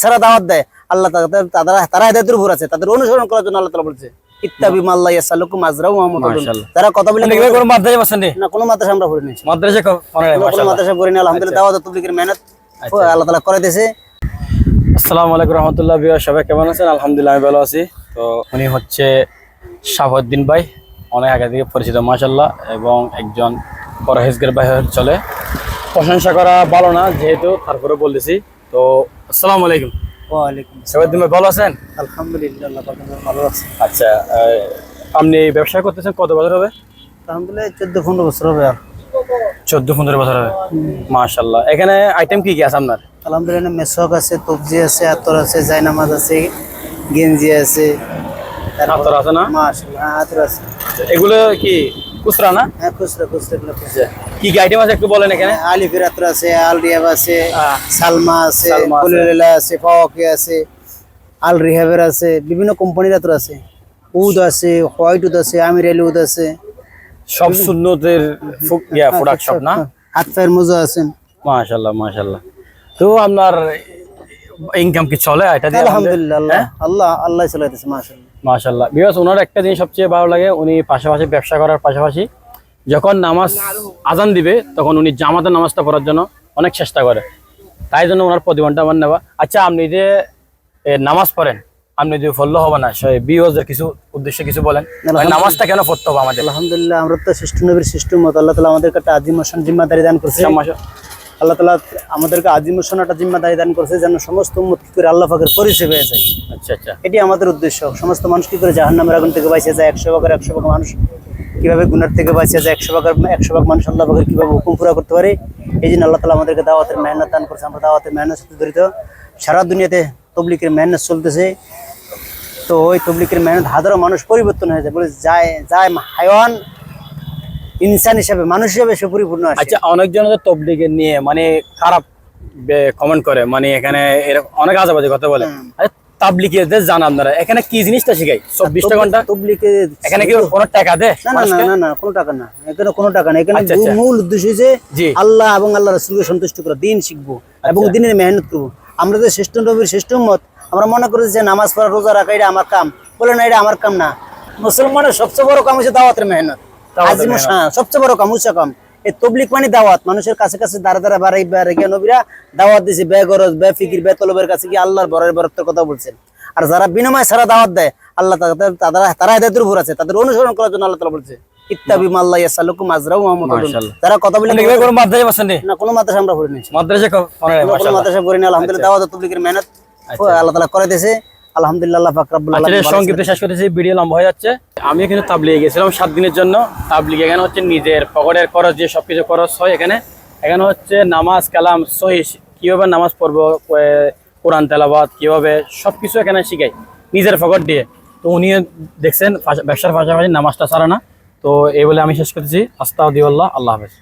ছাড়া দাওয়াত দেয় আল্লাহ তারা তারা হেদায়তের উপর আছে তাদের অনুসরণ করার জন্য আল্লাহ তালা বলছে ইত্তাবি মাল্লা কথা বলে কোনো মাদ্রাসা বসেন না? কোনো মাদ্রাসা আমরা পড়িনি মাদ্রাসা কো- পড়ে নাই, কোনো মাদ্রাসা পড়িনি আলহামদুলিল্লাহ দাওয়াত ও মেহনত। আচ্ছা। আল্লাহ তাআলা করে দিয়েছে। আসসালামু আলাইকুম রহমতুল্লাহ বিয়া সবাই কেমন আছেন? আলহামদুলিল্লাহ আমি ভালো আছি। তো উনি হচ্ছে শাহাবুদ্দিন ভাই অনেক আগে থেকে পরিচিত মাশাল্লাহ এবং একজন পরহেজগের ভাই চলে। প্রশংসা করা ভালো না যেহেতু তারপরে বলতেছি। তো আসসালামু আলাইকুম। ওয়ালাইকুম শাহাবুদ্দিন ভাই ভালো আছেন? আলহামদুলিল্লাহ ভালো আছে। আচ্ছা আপনি ব্যবসা করতেছেন কত বছর হবে? আলহামদুলিল্লাহ চোদ্দ পনেরো বছর হবে আর। চোদ্দ পনেরো বছর হবে। মাশাল্লাহ এখানে আইটেম কি কি আছে আপনার? আলহামদুলিল্লাহ মেসক আছে তবজি আছে আতর আছে জায়নামাজ আছে গেঞ্জি আছে আতর আছে না? মাশাআল্লাহ হ্যাঁ, আতর আছে। এগুলো কি খুচরা না? হ্যাঁ খুচরা খুচরা এগুলো খুচরা। কি কি আইটেম আছে একটু বলেন এখানে? আছে আল রিহাব আছে সালমা আছে সালমা আছে। আছে পাওয়াকে আছে আল রিহাবের আছে বিভিন্ন কোম্পানির আতর আছে। উদ আছে হোয়াইট উদ আছে আমির আলী উদ আছে। সব সুন্নতের প্রোডাক্ট সব না? হাত পায়ের মোজা আছে। মাশাল্লাহ মাশাল্লাহ তো আপনার ইনকাম কি চলে? এটা আলহামদুলিল্লাহ আল্লাহ আল্লাহ আল্লাহ চালাইতেছে মাশাআল্লাহ। মাশাল্লাহ বিকজ ওনার একটা জিনিস সবচেয়ে ভালো লাগে উনি পাশাপাশি ব্যবসা করার পাশাপাশি যখন নামাজ আজান দিবে তখন উনি জামাতের নামাজটা পড়ার জন্য অনেক চেষ্টা করে। তাই জন্য ওনার প্রতিমানটা আমার নেওয়া। আচ্ছা আপনি যে নামাজ পড়েন আপনি যে ফললো হবে না বিওজের কিছু উদ্দেশ্যে কিছু বলেন। নামাজটা কেন পড়তে হবে আমাদের? আলহামদুলিল্লাহ আমরা তো শ্রেষ্ঠ নবীর শ্রেষ্ঠ মত আল্লাহ তালা আমাদেরকে একটা আজিম জিম্মাদারি দান করছে। আল্লাহ তালা আমাদেরকে আজিম হোসেন একটা জিম্মাদারি দান করেছে যেন সমস্ত উম্মত কি করে আল্লাহ ফাকের পরিচয় পেয়ে যায়। আচ্ছা আচ্ছা। এটি আমাদের উদ্দেশ্য। সমস্ত মানুষ কি করে জাহান নামের আগুন থেকে বাঁচিয়ে যায়? একশো ভাগের একশো ভাগ মানুষ কীভাবে গুনার থেকে বাঁচিয়ে যায়? একশো ভাগের একশো ভাগ মানুষ আল্লাহ ভাগের কীভাবে হুকুম পুরা করতে পারে? এই জন্য আল্লাহ তালা আমাদেরকে দাওয়াতের মেহনত দান করছে। আমরা দাওয়াতের মেহনত সাথে জড়িত সারা দুনিয়াতে তবলিকের মেহনত চলতেছে। তো ওই তবলিকের মেহনত হাজারো মানুষ পরিবর্তন হয়েছে বলে যায় যায় হায়ওয়ান ইনসান হিসাবে মানুষ হিসাবে সে পরিপূর্ণ আচ্ছা অনেকজন তো তবলিগে নিয়ে মানে খারাপ কমেন্ট করে মানে এখানে এরকম অনেক আজেবাজে কথা বলে। জান আপনারা এখানে কি জিনিসটা শিখাই? চব্বিশটা ঘণ্টা? তবলিকে এখানে কি কোনো টাকা দে না না না না না কোনো টাকা না। এখানে কোনো টাকা না। এখানে। মূল উদ্দেশ্য জি। আল্লাহ এবং আল্লাহ রসুলকে সন্তুষ্ট করা দিন শিখব এবং আচ্ছা। দিনের মেহনত করব। আমরা যে শ্রেষ্ঠ নবীর শ্রেষ্ঠ মত আমরা মনে করি যে নামাজ পড়া রোজা রাখা এটা আমার কাম। বলে না এটা আমার কাম না। মুসলমানের সবচেয়ে বড় কাম হচ্ছে দাওয়াতের মেহনত। আজিম সবচেয়ে বড় কাম উচ্চা কাম। এই তবলিক মানে দাওয়াত। মানুষের কাছে কাছে দাঁড়া দাঁড়া বাড়াই বাড়াই গিয়ে নবীরা দাওয়াত দিছে বে গরজ বে ফিকির বে তলবের কাছে গিয়ে আল্লাহর বরের বরত্বের কথা বলছেন। আর যারা বিনিময় ছাড়া দাওয়াত দেয় আল্লাহ তাদের তারা হেদায়তের উপর আছে তাদের অনুসরণ করার জন্য আল্লাহ তালা বলছে ইত্তাবি মাল্লা ইয়াসালুকুম আজরাউ মুহাম্মাদুন। মাশাআল্লাহ। কথা বলে কোনো মাদ্রাসা বসেন না? কোনো মাদ্রাসা আমরা পড়িনি। মাদ্রাসা কো- পড়ে নাই, কোনো মাদ্রাসা পড়িনি আলহামদুলিল্লাহ দাওয়াত ও মেহনত। আল্লাহ তাআলা করে দিয়েছে। আলহামদুলিল্লাহ আচ্ছা আলামিন রে, সংক্ষিপ্ত শেষ করতেছি ভিডিও লম্বা হয়ে যাচ্ছে। আমি এখানে তাবলিগে গেছিলাম সাত দিনের জন্য। তাবলিগে এখানে হচ্ছে নিজের পকেটের খরচ যে সবকিছু খরচ হয় এখানে। এখানে হচ্ছে নামাজ কালাম সহি কীভাবে নামাজ পড়ব কোরআন তেলাবাদ কীভাবে সবকিছু এখানে শিখাই নিজের পকেট দিয়ে। তো উনি দেখছেন ব্যবসার পাশাপাশি নামাজটা ছাড়া না। তো এই বলে আমি শেষ করতেছি। আস্তাউদ্দিউল্লাহ আল্লাহ হাফেজ।